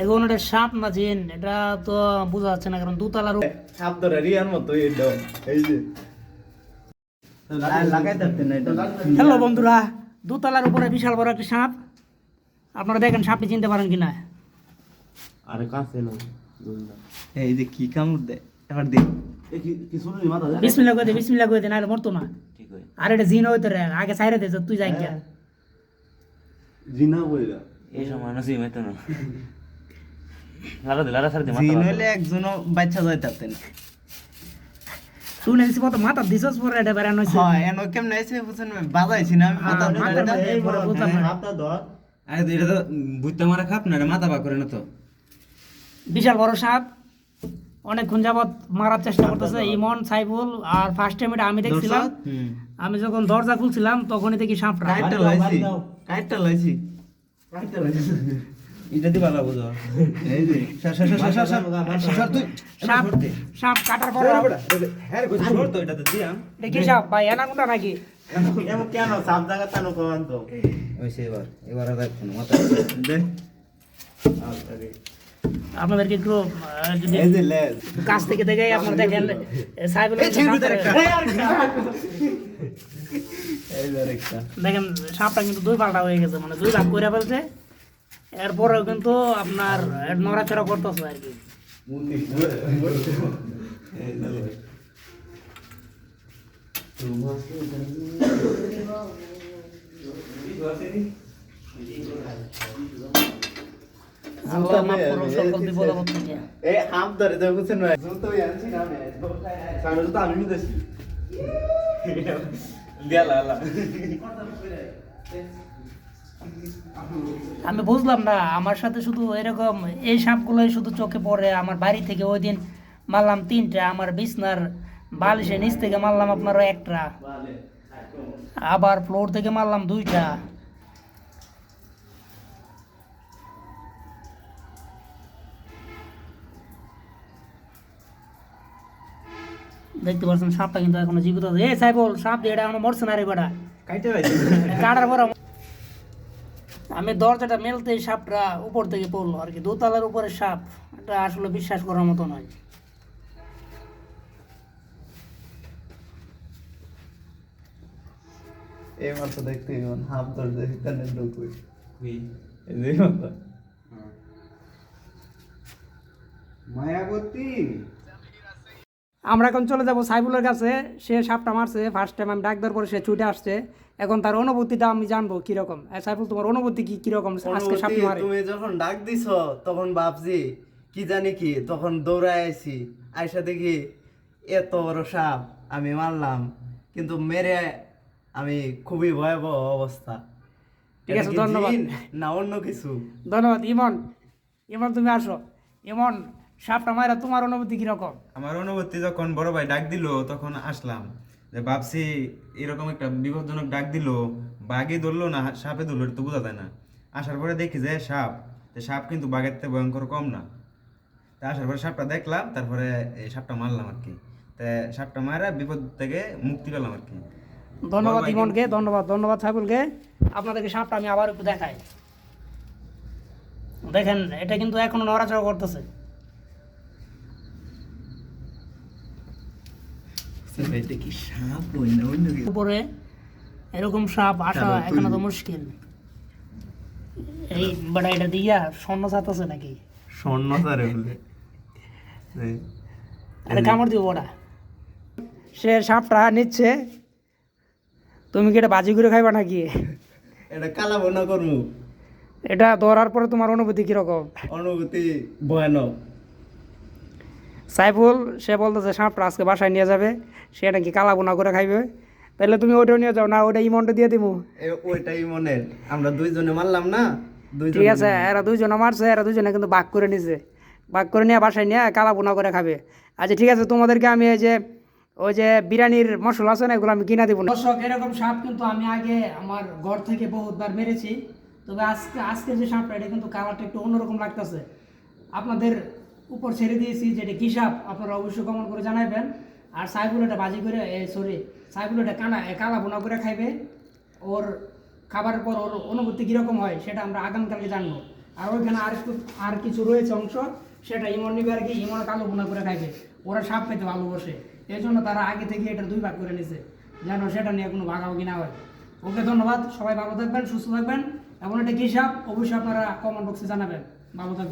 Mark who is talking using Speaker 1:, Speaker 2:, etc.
Speaker 1: এখন এটা সাপ না জিন? এটা তো বোঝা যাচ্ছে না কারণ দুতলার
Speaker 2: সাপ ধরে রিয়ার মতো এটা এই যে। না
Speaker 1: হ্যালো বন্ধুরা দুতলার উপরে বিশাল বড় একটা সাপ। আপনারা দেখেন সাপটি চিনতে পারেন কিনা।
Speaker 2: আরে কাছে না এই যে কি কামড় দেয়? এবার দেখ
Speaker 1: বিসমিল্লা করে দে বিসমিল্লা করে দে নাহলে মরতো না।
Speaker 2: ঠিক হয়
Speaker 1: আর এটা জিন হইতো রে আগে সাইরে দে তুই যাই গিয়া
Speaker 2: জিনা বইলা
Speaker 3: এই সময় নসি মেতো না। লারা সার
Speaker 2: জিন হইলে একজনও বাচ্চা
Speaker 1: শুনে দিছি কত মাথা দিছস পরে এটা বেড়ানো হয়েছে
Speaker 2: হ্যাঁ এনো কেমনে বুঝছেন বাজাইছি না আমি মাথা
Speaker 1: হ্যাঁ, মাথা
Speaker 2: ধরে
Speaker 1: ধরে পরে বুঝলাম। না।
Speaker 4: আরে এটা তো বুঝতে মারা খাপ না মাথা বা করে না তো।
Speaker 1: বিশাল বড় সাপ। অনেকক্ষণ যাবত মারার চেষ্টা করতেছে ইমন সাইফুল আর ফার্স্ট টাইম এটা আমি দেখছিলাম। আমি যখন দরজা খুলছিলাম তখনই দেখি সাপটা
Speaker 2: কাইটটা লাইছি। কাইটটা লাইছি।
Speaker 4: এটা দি ভালো বুঝো
Speaker 2: এই যে
Speaker 1: সাপ সাপ কাটার পর
Speaker 4: হ্যাঁ কই তো এটা তো দিয়াম
Speaker 1: কি সাপ ভাই নাকি?
Speaker 2: এমন কেন সাপ জায়গা তানো কমান তো
Speaker 4: ওইসে এবার এবার আর দেখো না মাথা
Speaker 2: দে।
Speaker 1: আপনাদেরকে একটু আহ, যদি
Speaker 2: এই যে লেজ।
Speaker 1: কাছ থেকে দেখে আপনারা দেখেন দেখেন সাপটা কিন্তু দুই পাল্টা হয়ে গেছে মানে দুই ভাগ করে ফেলছে। এরপরেও কিন্তু আপনার নড়াচড়া করতেছে আর কি।
Speaker 2: আমি আমি
Speaker 1: বুঝলাম না আমার সাথে শুধু এরকম এই সাপগুলোই শুধু চোখে পড়ে আমার বাড়ি থেকে ওই দিন মারলাম তিনটা আমার বিছনার বালিশের নিচ থেকে মারলাম আপনার একটা আবার ফ্লোর থেকে মারলাম দুইটা। দেখতে পাচ্ছেন সাপটা কিন্তু এখনও জীবিত আছে। সাইবল সাপ দিয়ে এটা এখনও মরছে না রে বেটা। কাটার পর আমি দরজাটা মেলতে সাপটা উপর থেকে পড়ল আর কি দোতলার উপরে সাপ এটা আসলে বিশ্বাস করার মতো নয়।
Speaker 2: এই মাত্র দেখতে ইমন হাম ধরে দেখি ঢুকুই এই যে মাত্র।
Speaker 4: মায়াবতী?
Speaker 1: আমরা এখন চলে যাব সাইবুলের কাছে। সে সাপটা মারছে ফার্স্ট টাইম আমি ডাক দেওয়ার পরে সে ছুটে আসছে। এখন তার অনুভূতিটা আমি জানব কীরকম। সাইফুল তোমার অনুভূতি কি কীরকম আজকে
Speaker 2: অনুভূতি,
Speaker 1: মারে?
Speaker 2: তুমি যখন ডাক দিছ তখন ভাবছি কি জানি কি তখন দৌড়ায় আইছি। আইসা দেখি এত বড় সাপ আমি মারলাম। কিন্তু মেরে আমি খুবই ভয়াবহ অবস্থা।
Speaker 1: ঠিক আছে, ধন্যবাদ।
Speaker 2: না অন্য কিছু?
Speaker 1: ধন্যবাদ ইমন। ইমন তুমি আসো। ইমন সাপটা মারা তোমার অনুভূতি কীরকম
Speaker 4: আমার অনুভূতি যখন বড় ভাই ডাক দিল তখন আসলাম। যে ভাবছি এরকম একটা বিপজ্জনক ডাক দিল বাঘে ধরলো না সাপে ধরলো তো বোঝা যায় না। আসার পরে দেখি যে সাপ সাপ কিন্তু বাঘের থেকে ভয়ঙ্কর কম না। তা আসার পরে সাপটা দেখলাম তারপরে এই সাপটা মারলাম আর কি। তা সাপটা মারা বিপদ থেকে মুক্তি পেলাম আর কি।
Speaker 1: ধন্যবাদ ইমনকে ধন্যবাদ ধন্যবাদ সাইফুলকে। আপনাদেরকে সাপটা আমি আবার একটু দেখাই। দেখেন এটা কিন্তু এখনও নড়াচড়া করতেছে।
Speaker 2: এটা কি সাপ ওই না? অন্য
Speaker 1: উপরে এরকম সাপ আসা এখানে তো মুশকিল। এই বাড়া এটা দিয়া স্বর্ণ সাত আছে নাকি?
Speaker 2: স্বর্ণ বলে
Speaker 1: আরে কামড় দিব ওটা সে সাপটা নিচ্ছে। তুমি কি এটা বাজি করে খাইবা নাকি?
Speaker 2: এটা কালা বনা করমু।
Speaker 1: এটা ধরার পরে তোমার অনুভূতি কীরকম?
Speaker 2: অনুভূতি ভয়ানক।
Speaker 1: সাইফুল সে বলতেছে সাপটা আজকে বাসায় নিয়ে যাবে সে নাকি কালা বোনা করে খাইবে। তাহলে তুমি ওইটাও নিয়ে যাও না ওটা ইমনটা দিয়ে দিব
Speaker 2: এ- ওইটাই মনের আমরা দুইজনে মারলাম না?
Speaker 1: ঠিক আছে এরা দুইজনে মারছে এরা দুইজনে কিন্তু বাক করে নিছে। বাক করে নিয়ে বাসায় নিয়ে কালা বোনা করে খাবে। আচ্ছা ঠিক আছে তোমাদেরকে আমি এই যে ওই যে বিরিয়ানির মশলা আছে না এগুলো আমি কিনা দিব দর্শক এরকম সাপ কিন্তু আমি আগে আমার ঘর থেকে বহুতবার মেরেছি। তবে আজকে আজকে যে সাপটা এটা কিন্তু কালারটা একটু অন্যরকম লাগতেছে। আপনাদের উপর ছেড়ে দিয়েছি যে এটা কী সাপ? আপনারা অবশ্যই কমন করে জানাবেন আর সাইবুল এটা বাজি করে সরি সাইবুল এটা কানা কালা বোনা করে খাইবে। ওর খাবারের পর ওর অনুভূতি কীরকম হয় সেটা আমরা আগামীকালকে জানব। আর ওইখানে আর একটু, আর কিছু রয়েছে অংশ, সেটা ইমন নিবে আর কি, ইমন কালো বোনা করে খাইবে। ওরা সাপ পেতে ভালোবাসে। এই জন্য তারা আগে থেকে এটা দুই ভাগ করে নিছে, যেন সেটা নিয়ে কোনো ভাগাভাগি না হয়। ওকে, ধন্যবাদ। সবাই ভালো থাকবেন, সুস্থ থাকবেন। এমন একটা কি সাপ? অবশ্যই আপনারা কমেন্ট বক্সে জানাবেন। ভালো থাকবেন।